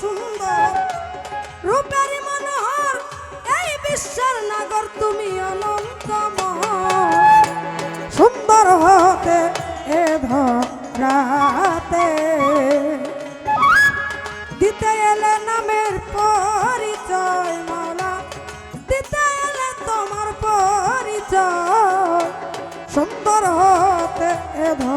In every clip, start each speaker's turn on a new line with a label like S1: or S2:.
S1: সুন্দর। রূপের মনোহর, এই বিশ্বের নাগর তুমি অনন্তময় সুন্দর হতে এ ধরাতে। দিতে এলে নামের পরিচয় মাওলা দিতে এলে তোমার পরিচয়। সুন্দর হতে এ ধরাতে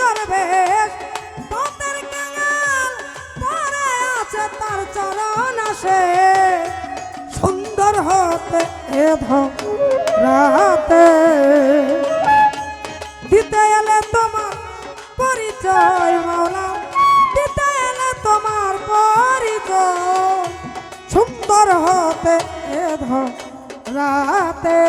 S1: দরবেশ। পদের কাঙাল পরে আছে তার চরণ আসে। সুন্দর হতে এ রাতে দিতে এলে তোমার পরিচয় মাওলা দিতে এলে তোমার পরিচয়। সুন্দর হতে এ রাতে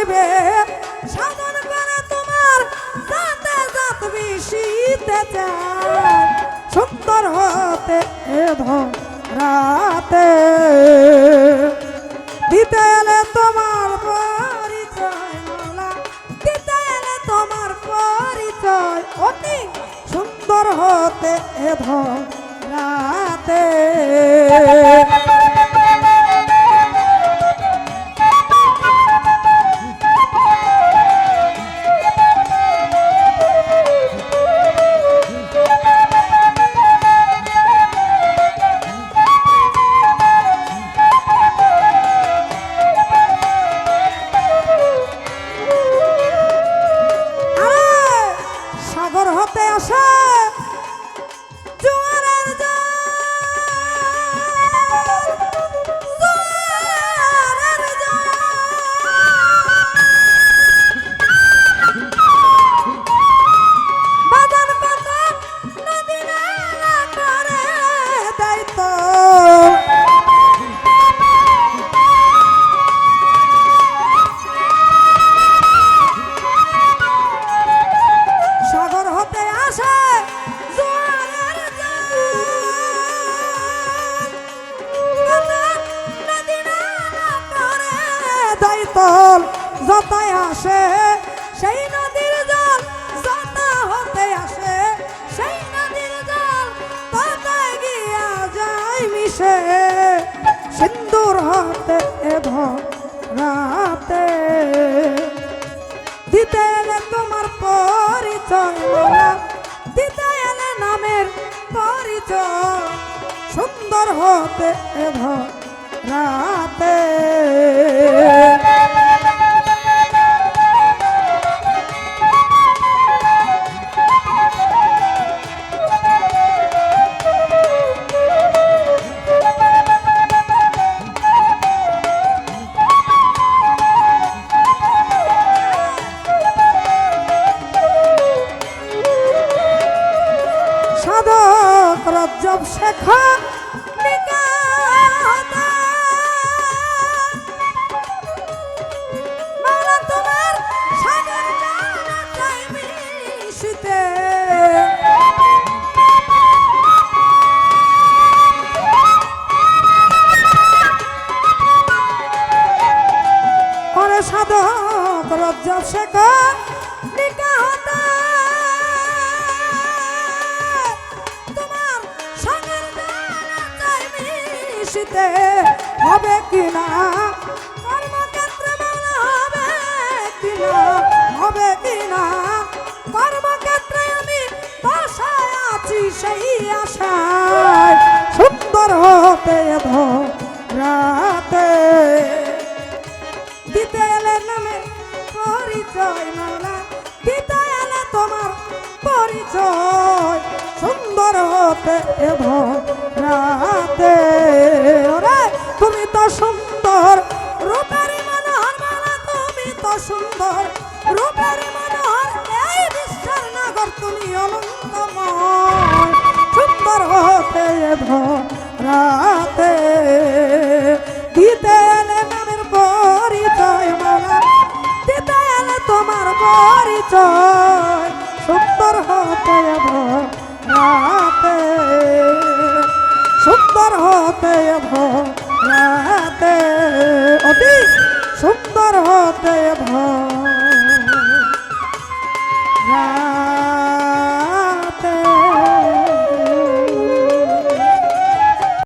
S1: জীবে সাধন করে তোমার যাতে যাত বিষিতে চায়। সুন্দর হতে এ রাতে দিতে এলে তোমার তল। যতই আসে, সেই নদীর জল যত হতে আসে, সেই নদীর জল ততই গিয়া যায় মিশে সিন্দুর হতে রাতে দিতে এলে তোমার পরিচয় দিতে এলে নামের পরিচয়, সুন্দর হতে রাতে সাধক রজ্জব শেখা সাধক রজ্জব শেখা মিশিতে হবে কিনা? কর্মক্ষেত্রে হবে কিনা? হবে কিনা? কর্মক্ষেত্রে আমি বাসায় আছি সেই আশায় সুন্দর হতে রাতে। দিতে এলে নামে পরিচয় মাওলা দিতে এলে তোমার পরিচয় সুন্দর হতে রাতে। দিতে এলে নামের পরিচয় মালা দিতে তোমার পরিচয়, সুন্দর হতে রাতে, সুন্দর হতে রাতে। অতি সুন্দর হতে